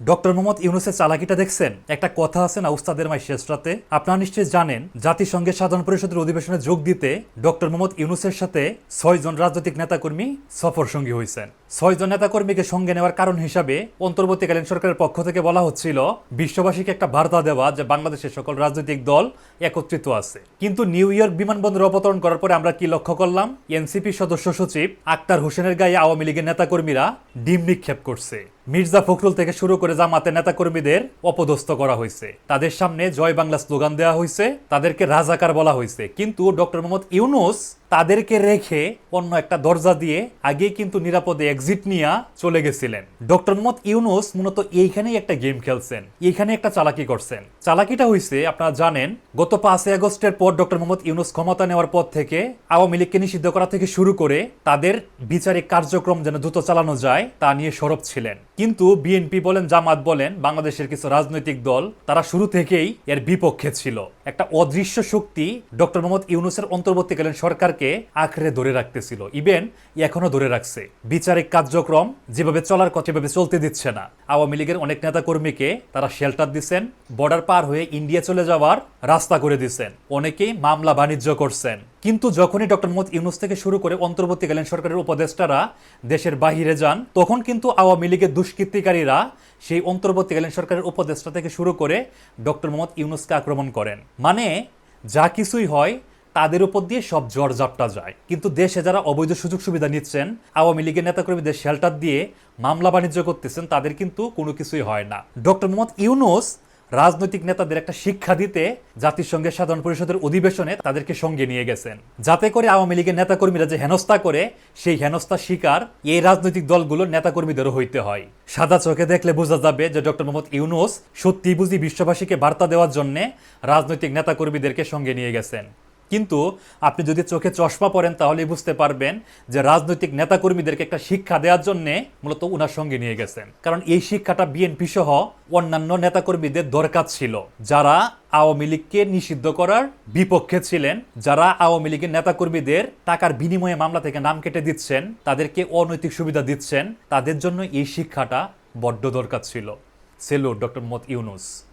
Doctor Mohammad ইউনুসের চালাকিটা দেখছেন? একটা কথা আছে না, উস্তাদের মাই শেষ রাতে? আপনারা নিশ্চয়ই জানেন, জাতিসংঘের সাধারণ পরিষদের অধিবেশনে যোগ দিতে ডক্টর মোহাম্মদ ইউনুসের সাথে ছয়জন রাজনৈতিক নেতাকর্মী সফর সঙ্গী হয়েছেন। ছয়জন নেতাকর্মীকে সঙ্গে নেওয়ার কারণ হিসাবে অন্তর্বর্তীকালীন সরকারের পক্ষ থেকে বলা হচ্ছিল, বিশ্ববাসীকে একটা বার্তা দেওয়া যে বাংলাদেশের সকল রাজনৈতিক দল একত্রিত আছে। কিন্তু নিউ ইয়র্ক বিমানবন্দরে অবতরণ করার পরে আমরা কি লক্ষ্য করলাম? এনসিপি সদস্য সচিব আক্তার হোসেনের গায়ে আওয়ামী লীগের নেতাকর্মীরা ডিম নিক্ষেপ করছে। মির্জা ফখরুল থেকে শুরু করে জামাতের নেতাকর্মীদের অপদস্থ করা হয়েছে। তাদের সামনে জয় বাংলা স্লোগান দেওয়া হয়েছে, তাদেরকে রাজাকার বলা হয়েছে। কিন্তু ডক্টর মোহাম্মদ ইউনুস তাদেরকে রেখে অন্য একটা দরজা দিয়ে আগেই কিন্তু নিরাপদে এক্সিট নিয়ে চলে গেছিলেন। ডক্টর মোহাম্মদ ইউনুস মূলত এইখানেই একটা গেম খেলছেন, এইখানে একটা চালাকি করছেন। চালাকিটা হয়েছে, আপনারা জানেন, গত পাঁচই আগস্টের পর ডক্টর মোহাম্মদ ইউনুস ক্ষমতা নেওয়ার পর থেকে আওয়ামী লীগকে নিষিদ্ধ করা থেকে শুরু করে তাদের বিচারিক কার্যক্রম যেন দ্রুত চালানো যায়, তা নিয়ে সরব ছিলেন। কিন্তু বিএনপি বলেন, জামাত বলেন, বাংলাদেশের কিছু রাজনৈতিক দল তারা শুরু থেকেই এর বিপক্ষে ছিল। একটা অদৃশ্য শক্তি ডক্টর মোহাম্মদ ইউনুসের অন্তর্বর্তীকালীন সরকারকে আঁকড়ে ধরে রাখতেছিল। ইভেন এখনও ধরে রাখছে। বিচারিক কার্যক্রম যেভাবে চলার কথা সেভাবে চলতে দিচ্ছে না। আওয়ামী লীগের অনেক নেতা কর্মীকে তারা শেল্টার দিচ্ছেন, বর্ডার পার হয়ে ইন্ডিয়া চলে যাওয়ার রাস্তা করে দিচ্ছেন। অনেকেই মামলা বাণিজ্য করছেন। কিন্তু যখনই ডক্টর মোহাম্মদ ইউনুস থেকে শুরু করে অন্তর্বর্তীকালীন সরকারের উপদেষ্টারা দেশের বাহিরে যান, তখন কিন্তু আওয়ামী লীগের দুষ্কৃতিকারীরা সেই অন্তর্বর্তীকালীন সরকারের উপদেষ্টা থেকে শুরু করে ডক্টর মোহাম্মদ ইউনুসকে আক্রমণ করেন। মানে যা কিছুই হয়, তাদের উপর দিয়ে সব জ্বর জাপটা যায়। কিন্তু দেশে যারা অবৈধ সুযোগ সুবিধা নিচ্ছেন, আওয়ামী লীগের নেতাকর্মীদের শেল্টার দিয়ে মামলা বাণিজ্য করতেছেন, তাদের কিন্তু কোনো কিছুই হয় না। ডক্টর মোহাম্মদ ইউনুস রাজনৈতিক নেতাদের একটা শিক্ষা দিতে জাতিসংঘের সাধারণ পরিষদের অধিবেশনে তাদেরকে সঙ্গে নিয়ে গেছেন। যাতে করে আওয়ামী লীগের নেতাকর্মীরা যে হেনস্থা করে, সেই হেনস্থা শিকার এই রাজনৈতিক দলগুলোর নেতাকর্মীদেরও হইতে হয়। সাদা চোখে দেখলে বোঝা যাবে যে ডক্টর মোহাম্মদ ইউনুস সত্যি বুঝি বিশ্ববাসীকে বার্তা দেওয়ার জন্য রাজনৈতিক নেতাকর্মীদেরকে সঙ্গে নিয়ে গেছেন। কিন্তু আপনি যদি চোখে চশমা পরেন তাহলে বুঝতে পারবেন যে রাজনৈতিক নেতাকর্মীদেরকে একটা শিক্ষা দেওয়ার জন্য মূলত উনার সঙ্গে নিয়ে গেছেন। কারণ এই শিক্ষাটা বিএনপি সহ অন্যান্য নেতাকর্মীদের দরকার ছিল, যারা আওয়ামী লীগকে নিষিদ্ধ করার বিপক্ষে ছিলেন, যারা আওয়ামী লীগের নেতাকর্মীদের টাকার বিনিময়ে মামলা থেকে নাম কেটে দিচ্ছেন, তাদেরকে অনৈতিক সুবিধা দিচ্ছেন, তাদের জন্য এই শিক্ষাটা বড্ড দরকার ছিল। সেলুট, ডক্টর মত ইউনুস।